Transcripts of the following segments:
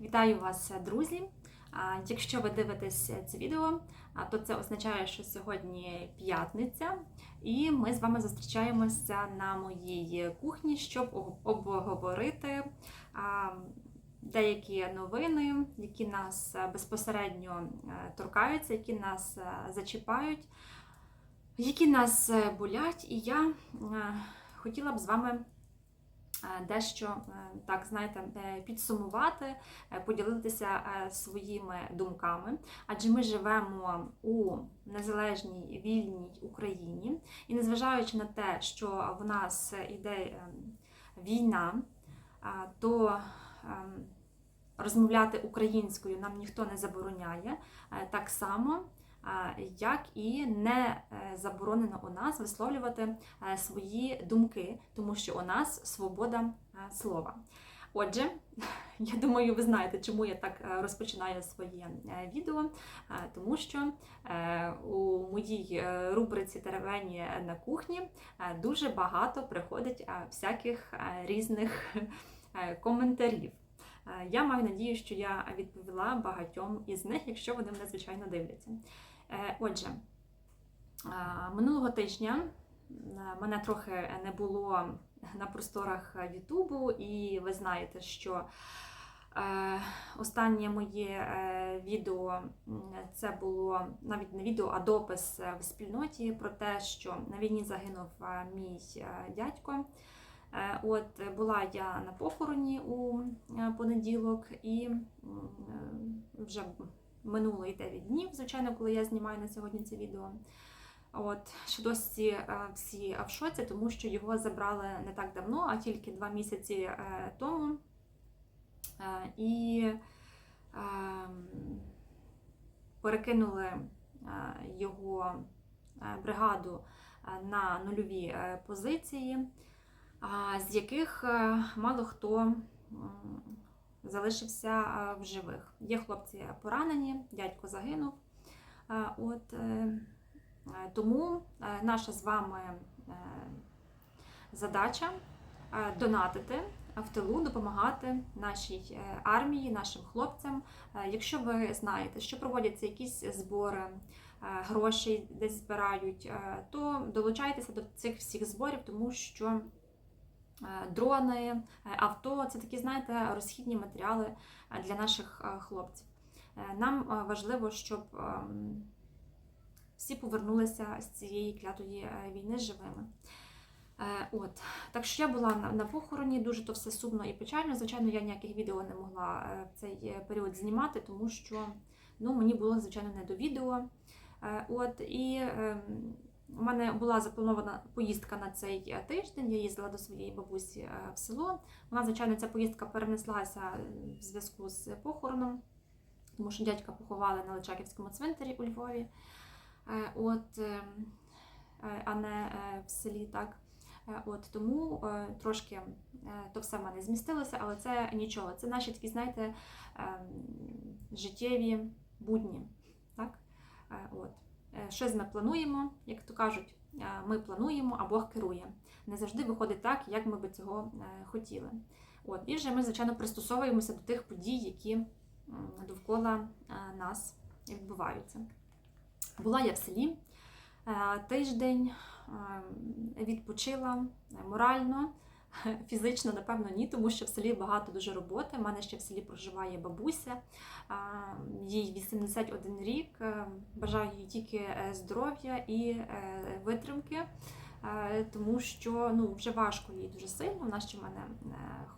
Вітаю вас, друзі! Якщо ви дивитесь це відео, то це означає, що сьогодні п'ятниця, і ми з вами зустрічаємося на моїй кухні, щоб обговорити деякі новини, які нас безпосередньо е, торкаються, які нас е, зачіпають, які нас е, болять. І я хотіла б з вами дещо е, так знаєте е, підсумувати, е, поділитися е, своїми думками, адже ми живемо у незалежній вільній Україні, і незважаючи на те, що в нас іде е, війна, то ем, розмовляти українською нам ніхто не забороняє, е, так само. Як і не е, заборонено у нас висловлювати е, свої думки, тому що у нас свобода е, слова. Отже, я думаю, ви знаєте, чому я так розпочинаю своє відео, тому що у моїй рубриці Теревені на кухні дуже багато приходить всяких різних коментарів. Я маю надію, що я відповіла багатьом із них, якщо вони мене звичайно дивляться. Е, Отже, е, минулого тижня е, мене трохи не було на просторах Ютубу, і ви знаєте, що останнє моє відео це було навіть не відео, а допис в спільноті про те, що на війні загинув мій дядько. От була я на похороні у понеділок, і вже минуло і 9 днів, звичайно, коли я знімаю на сьогодні це відео. От, що досі е, всі в шоці, тому що його забрали не так давно, а тільки два місяці е, тому. Е, І ем, перекинули його бригаду на нульові позиції, з яких мало хто залишився в живих. Є хлопці поранені, дядько загинув. От, е, е, тому е, наша з вами задача донатити в тилу, допомагати нашій армії, нашим хлопцям. Якщо ви знаєте, що проводяться якісь збори, грошей десь збирають, то долучайтеся до цих всіх зборів, тому що дрони, е, авто це такі, знаєте, розхідні матеріали е, для наших е, хлопців. Е, Нам е, важливо, щоб ем, всі повернулися з цієї клятої е, війни живими. Е, От. Так що я була на, похороні, дуже то все сумно і печально. Звичайно, я ніяких відео не могла е, в цей е, період знімати, тому що ну, мені було, звичайно, не до відео. Е, От, і е, у мене була запланована поїздка на цей е, тиждень. Я їздила до своєї бабусі е, в село. Вона, звичайно, ця поїздка перенеслася е, в зв'язку з похороном, тому що дядька поховали на Личаківському цвинтарі у Львові. От, е, е, а не в селі, так. От тому трошки то все в мене змістилося, але це нічого. Це наші такі, знаєте, ем, життєві будні. Так? От. Е, Щось плануємо, як то кажуть, е, ми плануємо, а Бог керує. Не завжди виходить так, як ми би цього е, хотіли. От. І вже ми, звичайно, пристосовуємося до тих подій, які довкола нас відбуваються. Була я в селі тиждень, відпочила морально, фізично, напевно, ні, тому що в селі багато дуже роботи. У мене ще в селі проживає бабуся, їй 81 рік. Е, Бажаю їй тільки е, здоров'я і е, витримки. Тому що ну, вже важко їй дуже сильно. Вона ще в мене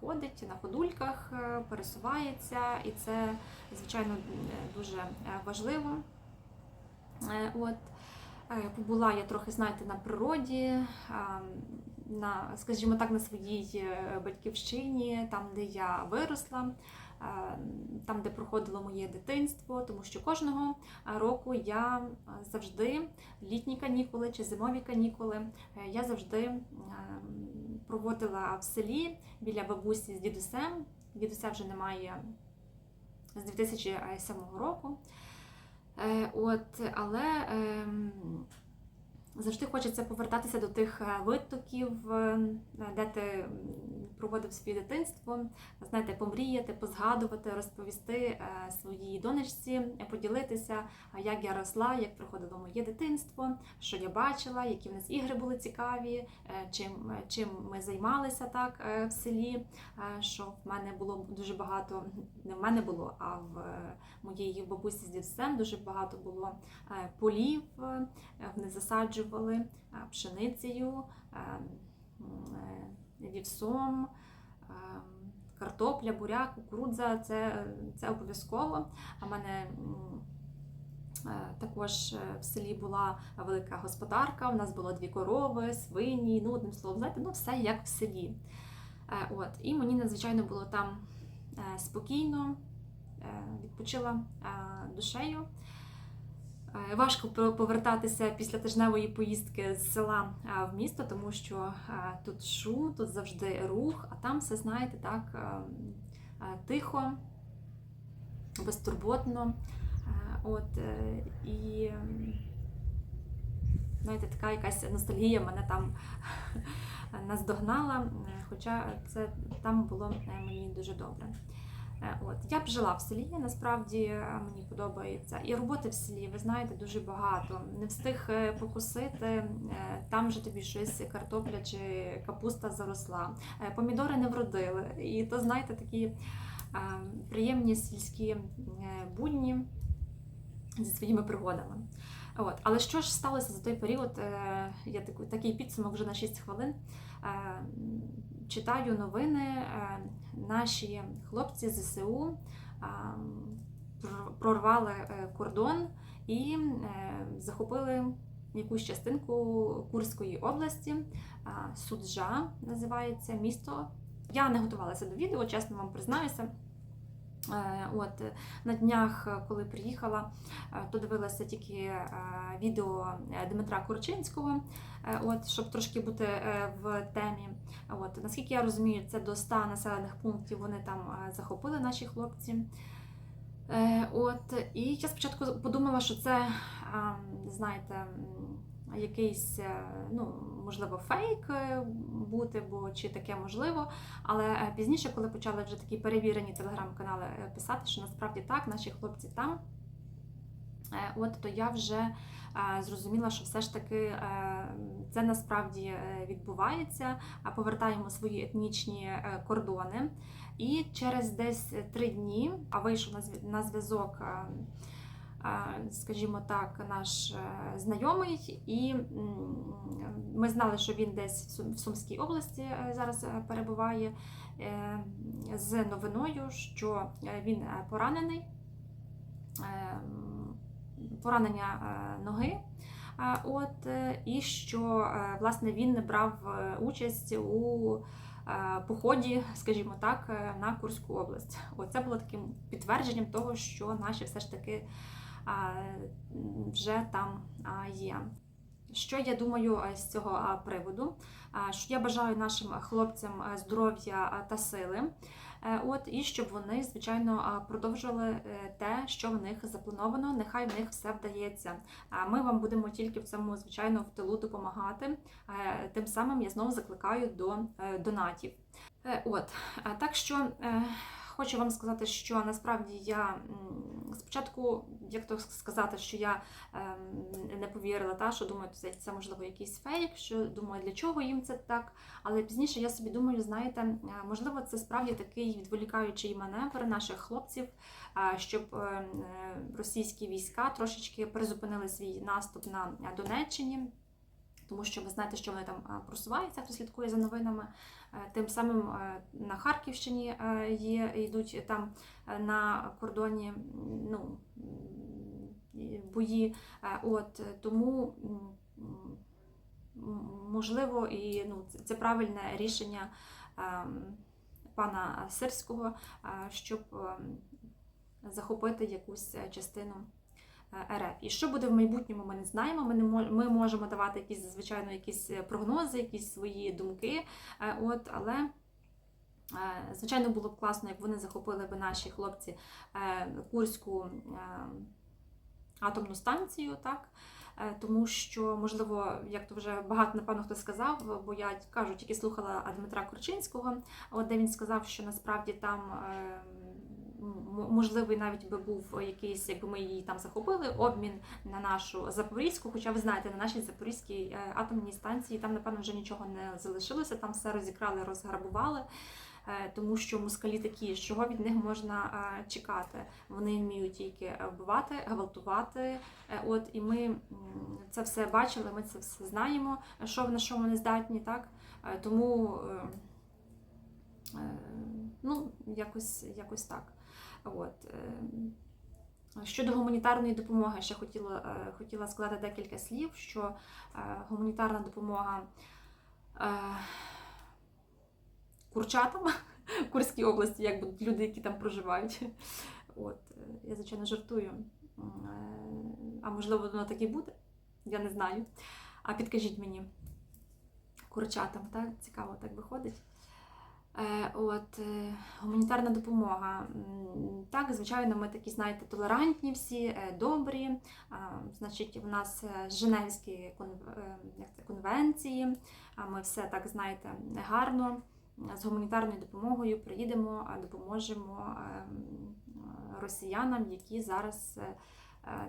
ходить на ходульках, пересувається, і це, звичайно, дуже важливо. От. Побула я трохи, знаєте, на природі, на, скажімо так, на своїй е, батьківщині, там, де я виросла, е, там, де проходило моє дитинство, тому що кожного року я завжди літні канікули чи зимові канікули, е, я завжди проводила в селі біля бабусі з дідусем. Дідуся вже немає з 2007 року. От, але ем, завжди хочеться повертатися до тих е, витоків, е, де ти проводив своє дитинство, знаєте, помріяти, позгадувати, розповісти е, своїй донечці, поділитися, як я росла, як проходило моє дитинство, що я бачила, які в нас ігри були цікаві, е, чим, е, чим ми займалися так е, в селі. е, Що в мене було дуже багато, не в мене було, а в е, моєї бабусі з дідусем дуже багато було е, полів. е, Вони засаджували е, пшеницею, е, е, вівсом, е, картопля, буряк, кукурудза це, це обов'язково. А в мене е, також е, в селі була велика господарка, у нас було дві корови, свині, ну, одним словом, знаєте, ну все як в селі. Е, От. І мені надзвичайно було там спокійно, відпочила душею. Е, Важко повертатися після тижневої поїздки з села е, в місто, тому що е, тут шум, тут завжди рух, а там все, знаєте, так тихо, безтурботно. От, і знаєте, така якась ностальгія мене там наздогнала, хоча це там було мені дуже добре. Е, От я б жила в селі, насправді е, мені подобається. І роботи в селі, ви знаєте, дуже багато. Не встиг е, покусити, там же тобі щось картопля чи капуста заросла. Помідори не вродили. І то, знаєте, такі приємні сільські будні зі своїми пригодами. От. Але що ж сталося за той період? Е, Я такий підсумок вже на 6 хвилин. Е, Читаю новини. е, Наші хлопці ЗСУ прорвали кордон і захопили якусь частинку Курської області. Суджа називається місто. Я не готувалася до відео, чесно вам признаюся. Е, От на днях, е, коли приїхала, е, то дивилася тільки відео Дмитра Курчинського, е, от щоб трошки бути в темі. От наскільки я розумію, це до 100 населених пунктів вони там захопили наші хлопці. От і я спочатку подумала, що це, знаєте, якийсь, е, ну можливо, фейк е, бути, бо чи таке можливо. Але е, пізніше, коли почали вже такі перевірені телеграм-канали писати, що насправді так, наші хлопці там. От то я вже зрозуміла, що все ж таки це насправді відбувається. Повертаємо свої етнічні кордони. І через десь три дні, а вийшов на зв'язок, скажімо так, наш е, знайомий, і ми знали, що він десь в Сум- Сумській області е, зараз е, перебуває з новиною, що він поранений, поранення ноги. От, і що власне він не брав участь у поході, скажімо так, на Курську область. От це було таким підтвердженням того, що наші все ж таки вже там є. Що я думаю е, з цього приводу? Що я бажаю нашим хлопцям е, здоров'я та сили. Е, От і щоб вони, звичайно, продовжували те, що в них заплановано. Нехай в них все вдається. А Ми вам будемо тільки в цьому, звичайно, в тилу допомагати. Тим самим я знову закликаю до донатів. От так що хочу вам сказати, що насправді я спочатку, як то сказати, що я ем, не повірила, та що думаю, це, це можливо якийсь фейк, що думаю, для чого їм це так. Але пізніше я собі думаю, знаєте, е, можливо, це справді такий відволікаючий маневр наших хлопців, щоб е, е, російські війська трошечки призупинили свій наступ на е, Донеччині. Тому що ви знаєте, що вони там е, просуваються, хто слідкує за новинами. Е, Тим самим е, на Харківщині є, йдуть там на кордоні ну, бої. От тому можливо, і ну, це- правильне рішення пана Сирського, щоб ем, захопити якусь частину. Е, РФ. І що буде в майбутньому, ми не знаємо. Ми не ми можемо давати якісь, звичайно, якісь е, прогнози, якісь свої думки. Е, От, але звичайно було б класно, як вони захопили б наші хлопці Курську атомну станцію, так. тому що, можливо, як то вже багато напевно хто сказав, бо я кажу, тільки слухала Дмитра Корчинського, от де він сказав, що насправді там. Можливий навіть би був якийсь, якби ми її там захопили, обмін на нашу Запорізьку. Хоча ви знаєте, на нашій Запорізькій е, атомній станції там, напевно, вже нічого не залишилося, там все розікрали, розграбували. Е, Тому що москалі такі, чого від них можна е, чекати? Вони вміють тільки вбивати, гвалтувати. От і ми це все бачили, ми це все знаємо, що на що вони здатні, так тому ну, якось, якось так. От. е, Щодо гуманітарної допомоги, ще хотіла, е, хотіла сказати декілька слів, що е, гуманітарна допомога курчатам в Курській області, як будуть люди, які там проживають. От, я, звичайно, жартую. А можливо, воно так і буде, я не знаю. А підкажіть мені, курчатам, так? Цікаво так виходить. Е, От, е, гуманітарна допомога. Так, звичайно, ми такі, знаєте, толерантні всі, е, добрі. Значить, в нас Женевські конвенції, а ми все так, знаєте, гарно з гуманітарною допомогою приїдемо, допоможемо е, росіянам, які зараз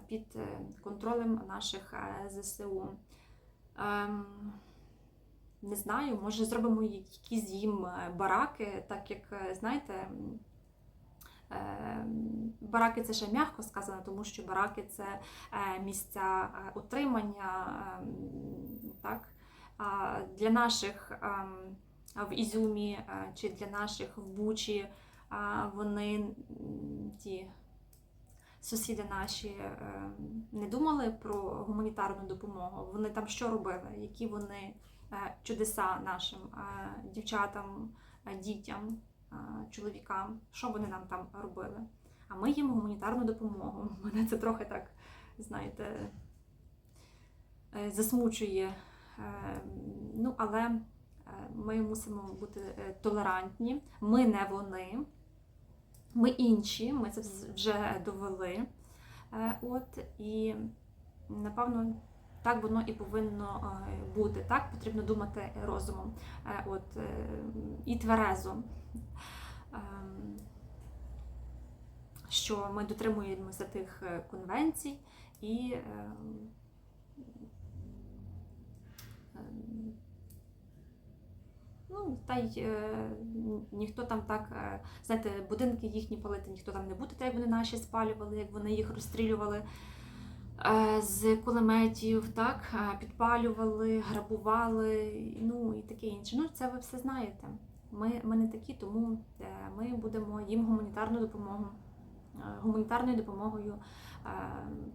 під контролем наших ЗСУ. Ем, Не знаю, може зробимо якісь їм е, бараки, так як, е, знаєте, е, бараки це ще м'яко сказано, тому що бараки це місця утримання. е, Так? Для наших ем, в Ізюмі чи для наших в Бучі вони ті сусіди наші не думали про гуманітарну допомогу. Вони там що робили? Які вони чудеса нашим е, дівчатам, е, дітям, е, чоловікам? Що вони нам там робили? А ми їм гуманітарну допомогу. Мене це трохи так, знаєте, е, засмучує. Е, Ну, але е, ми мусимо бути е, толерантні. Ми не вони, ми інші, ми це вже довели. Е, От, і напевно, так воно і повинно е, бути. Так потрібно думати розумом. Е, От, е, і тверезо. Ем, Що ми дотримуємося тих конвенцій і ем, ем, Ну, та й ніхто там так, знаєте, будинки їхні палити, ніхто там не буде, так як вони наші спалювали, як вони їх розстрілювали з кулеметів, так, е, підпалювали, грабували, ну і таке інше. Ну, це ви все знаєте. Ми, ми не такі, тому е, ми будемо їм гуманітарну допомогу. е, Гуманітарною допомогою е,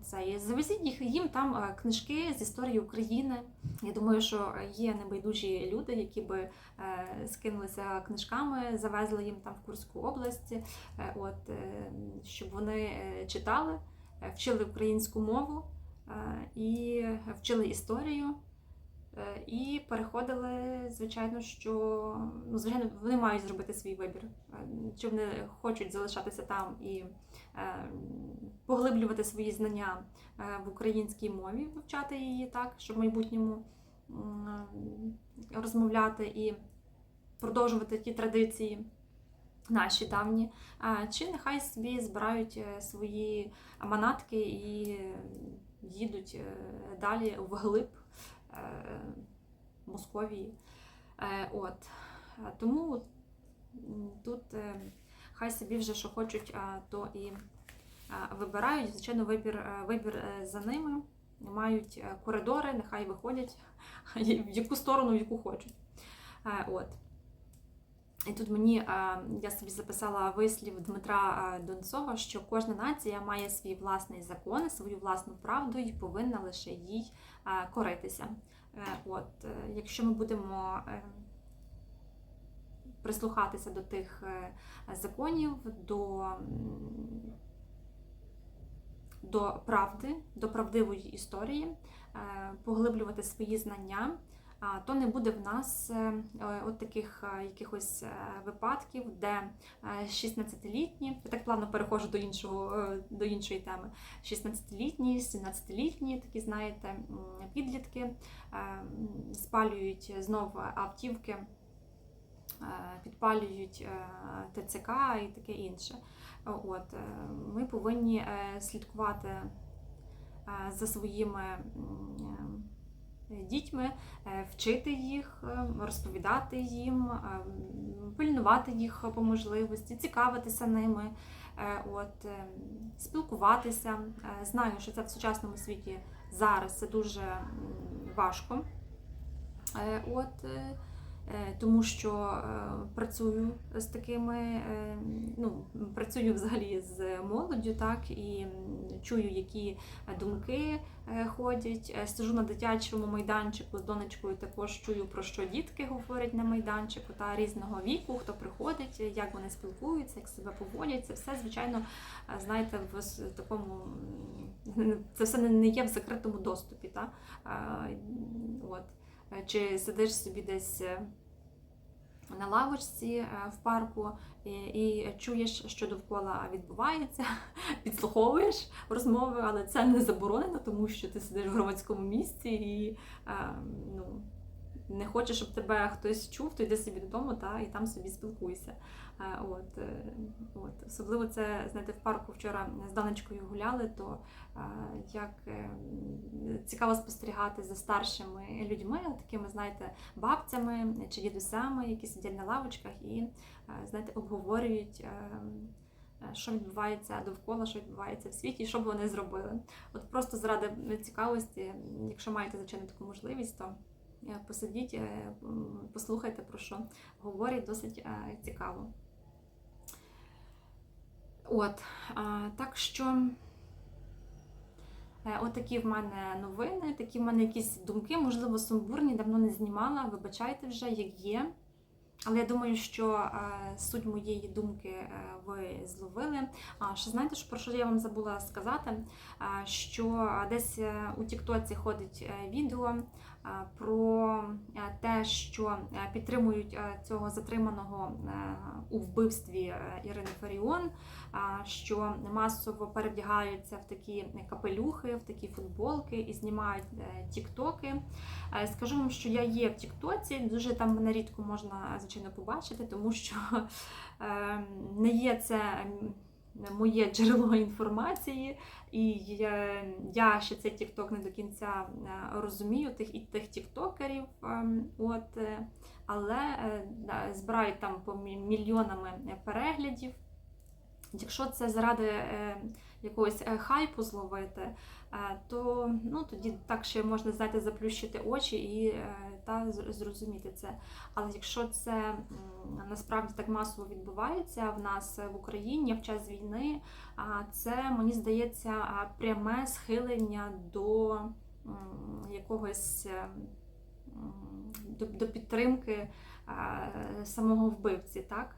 це завезіть їх їм там е, книжки з історії України. Я думаю, що є небайдужі люди, які би е, скинулися книжками, завезли їм там в Курську область, е, от, е, щоб вони е, читали, е, вчили українську мову е, і вчили історію. е, І переходили, звичайно, що ну, звичайно, вони мають зробити свій вибір. Е, Чи вони хочуть залишатися там і е, поглиблювати свої знання е, в українській мові, вивчати її так, щоб в майбутньому розмовляти і продовжувати ті традиції наші давні, чи нехай собі збирають е, свої манатки і їдуть е, далі вглиб е, Московії. От. Тому тут хай собі вже що хочуть, то і вибирають. Звичайно, вибір, вибір за ними. Мають коридори, нехай виходять в яку сторону, в яку хочуть. От. І тут мені е, я собі записала вислів Дмитра е, Донцова, що кожна нація має свій власний закон, свою власну правду і повинна лише їй е, коритися. От, якщо ми будемо прислухатися до тих законів, до, до правди, до правдивої історії, поглиблювати свої знання, то не буде в нас е, е, от таких е, якихось випадків, де е, 16-літні, я так плавно переходжу до іншого до іншої теми. 16-літні, 17-літні, такі знаєте, підлітки спалюють знов автівки, підпалюють ТЦК і таке інше. От, ми повинні слідкувати за своїми дітьми, е, вчити їх, е, розповідати їм, е, пильнувати їх по можливості, цікавитися ними, е, от, е, спілкуватися. Е, Знаю, що це в сучасному світі зараз це дуже важко. Е, От, е, е, тому що е, працюю з такими, е, ну, працюю взагалі з молоддю, так, і чую, які думки е, ходять. Е, Сижу на дитячому майданчику з донечкою, також чую, про що дітки говорять на майданчику та різного віку, хто приходить, як вони спілкуються, як себе поводять. Це все, звичайно, е, знаєте, в такому це все не- є в закритому доступі. Та? Е, От. Е, Чи сидиш собі десь е, на лавочці е, в парку і, і чуєш, що довкола відбувається, підслуховуєш розмови, але це не заборонено, тому що ти сидиш в громадському місці і ну, не хочеш, щоб тебе хтось чув, то йди собі додому та, і там собі спілкуйся. Е, От, е, от. Особливо це, знаєте, в парку вчора з Даночкою гуляли, то е, як цікаво спостерігати за старшими людьми, такими, знаєте, бабцями чи дідусями, які сидять на лавочках і, знаєте, обговорюють. Що відбувається довкола, що відбувається в світі, і що б вони зробили. От просто заради цікавості, якщо маєте звичайно таку можливість, то посидіть, е, послухайте про що говорять, досить е, цікаво. От, так що е, от такі в мене новини, такі в мене якісь думки, можливо, сумбурні, давно не знімала, вибачайте вже, як є. Але я думаю, що е, суть моєї думки е, ви зловили. А ще знаєте, про що я вам забула сказати? Е, що десь е, у Тіктоці ходить е, відео е, про е, те, що е, підтримують е, цього затриманого е, у вбивстві е, Ірини Фаріон, що масово перевдягаються в такі капелюхи, в такі футболки і знімають е, тіктоки. Е, Скажу вам, що я є в Тіктоці, дуже там мене рідко можна, звичайно, побачити, тому що е, не є це моє джерело інформації, і я, ще цей Тікток не до кінця е, розумію, тих і тих тіктокерів. ем, От, е, але е, збирають там по мільйонами переглядів. Якщо це заради е, якогось е, хайпу зловити, е, то ну, тоді так ще можна знаєте, заплющити очі і та зрозуміти це. Але якщо це насправді так масово відбувається в нас в Україні в час війни, це мені здається пряме схилення до якогось до, підтримки самого вбивці, так?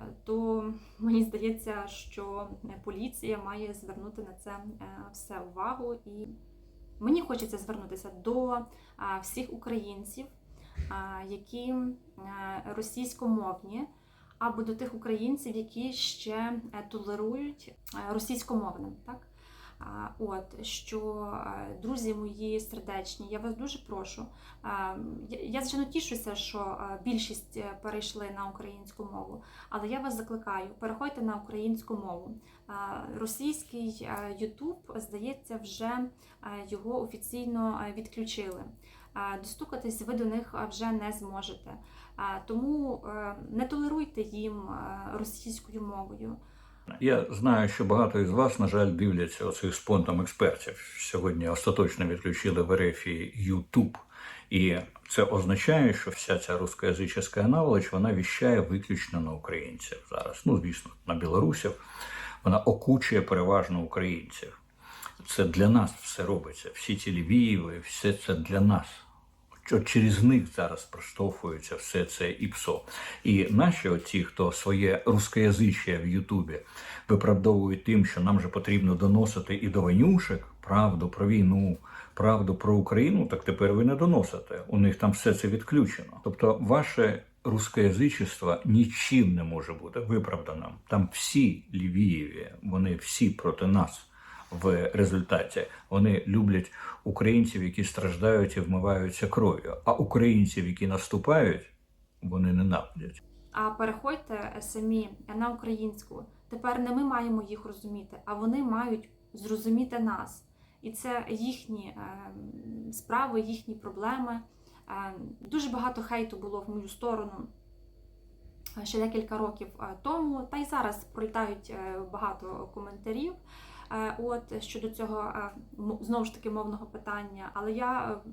Е, То мені здається, що поліція має звернути на це е, все увагу, і мені хочеться звернутися до е, всіх українців, е, які е, російськомовні, або до тих українців, які ще е, толерують е, російськомовним. Так? От що друзі мої сердечні, я вас дуже прошу. Я, звичайно тішуся, що більшість е, перейшли на українську мову, але я вас закликаю, переходьте на українську мову. Російський Ютуб, здається, вже його офіційно відключили. Достукатись ви до них вже не зможете. Тому е, не толеруйте їм російською мовою. Я знаю, що багато із вас, на жаль, дивляться оцих спонтом експертів. Сьогодні остаточно відключили в РФ YouTube. І це означає, що вся ця рускоязична наволоч вона віщає виключно на українців зараз. Ну, звісно, на білорусів. Вона окучує переважно українців. Це для нас все робиться. Всі ці Львіви, все це для нас. От через них зараз проштовхується все це ІПСО. І наші оці, хто своє рускоязичє в Ютубі виправдовують тим, що нам же потрібно доносити і до ванюшек правду про війну, правду про Україну, так тепер ви не доносите. У них там все це відключено. Тобто, ваше рускоязичество нічим не може бути виправданим. Там всі лівієві, вони всі проти нас в результаті. Вони люблять українців, які страждають і вмиваються кров'ю, а українців, які наступають, вони ненавидять. А переходьте самі на українську. Тепер не ми маємо їх розуміти, а вони мають зрозуміти нас. І це їхні е, справи, їхні проблеми. Е, дуже багато хейту було в мою сторону е, ще декілька років тому, та й зараз пролітають багато коментарів. Е, От щодо цього е, знову ж таки мовного питання. Але я е,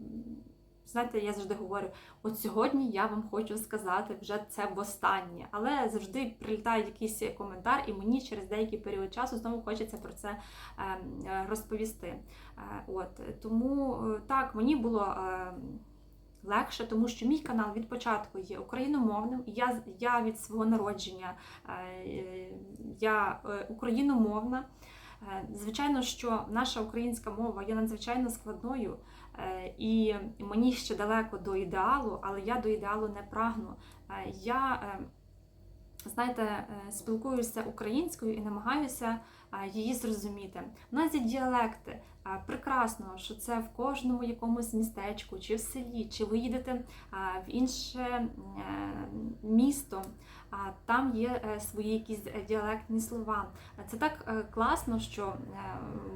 знаєте, я завжди говорю: от сьогодні я вам хочу сказати вже це востаннє. Але завжди прилітає якийсь коментар, і мені через деякий період часу знову хочеться про це е, е, розповісти. От тому так мені було. Легше, тому що мій канал від початку є україномовним. Я, я від свого народження я україномовна. Е, Звичайно, що наша українська мова є надзвичайно складною, е, і мені ще далеко до ідеалу, але я до ідеалу не прагну. Е, Я, знаєте, спілкуюся українською і намагаюся її зрозуміти. У нас є діалекти. Прекрасно, що це в кожному якомусь містечку, чи в селі, чи ви їдете в інше місто, там є е, свої якісь діалектні слова. Це так е, класно, що е,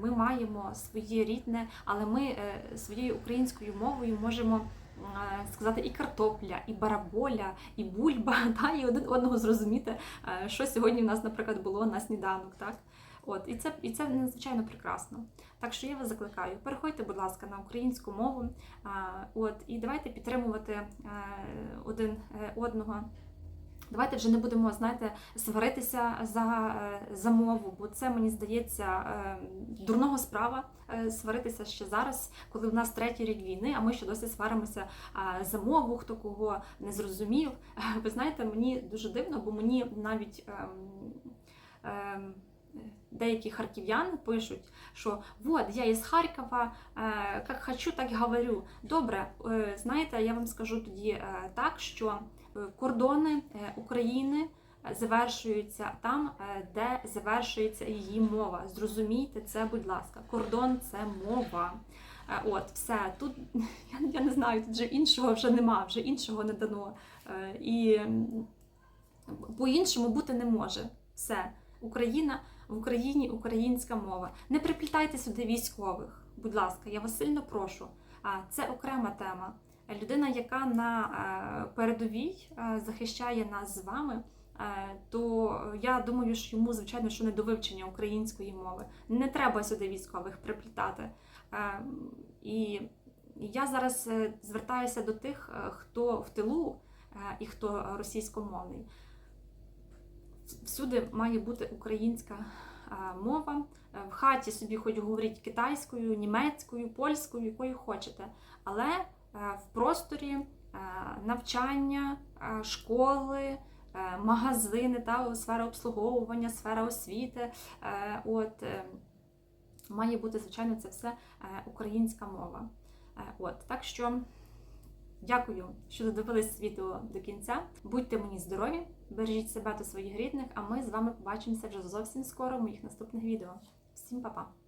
ми маємо своє рідне, але ми е, своєю українською мовою можемо е, сказати і картопля, і бараболя, і бульба, та, і один одного зрозуміти, е, що сьогодні в нас, наприклад, було на сніданок. Так? От, і це, і це надзвичайно прекрасно. Так що я вас закликаю, переходьте, будь ласка, на українську мову. От, і давайте підтримувати е, один е, одного. Давайте вже не будемо, знаєте, сваритися за, е, за мову, бо це мені здається е, дурного справа е, сваритися ще зараз, коли в нас третій рік війни, а ми ще досі сваримося за мову, хто кого не зрозумів. Ви знаєте, мені дуже дивно, бо мені навіть. ем, ем, Деякі харків'яни пишуть, що вот я із Харкова, як хочу, так і говорю. Добре, знаєте, я вам скажу тоді так, що кордони е, України е, завершуються там, е, де завершується її мова. Зрозумійте це, будь ласка. Кордон це мова. Е, От, все. Тут я, я не знаю, тут вже іншого вже нема, вже іншого не дано. Е, І по-іншому бути не може. Все. Україна в Україні українська мова. Не приплітайте сюди військових, будь ласка, я вас сильно прошу. А це окрема тема. Людина, яка на е, передовій е, захищає нас з вами, е, то я думаю, що йому, звичайно, що не до вивчення української мови. Не треба сюди військових приплітати. І я зараз звертаюся до тих, хто в тилу і хто російськомовний. Всюди має бути українська мова. В хаті собі хоч говоріть китайською, німецькою, польською, якою хочете. Але в просторі е, навчання, е, школи, е, магазини, та, сфера обслуговування, сфера освіти. е, От, е, має бути, звичайно, це все е, українська мова. Е, От, так що дякую, що додивились відео до кінця. Будьте мені здорові, бережіть себе та своїх рідних, а ми з вами побачимося вже зовсім скоро в моїх наступних відео. Всім па-па!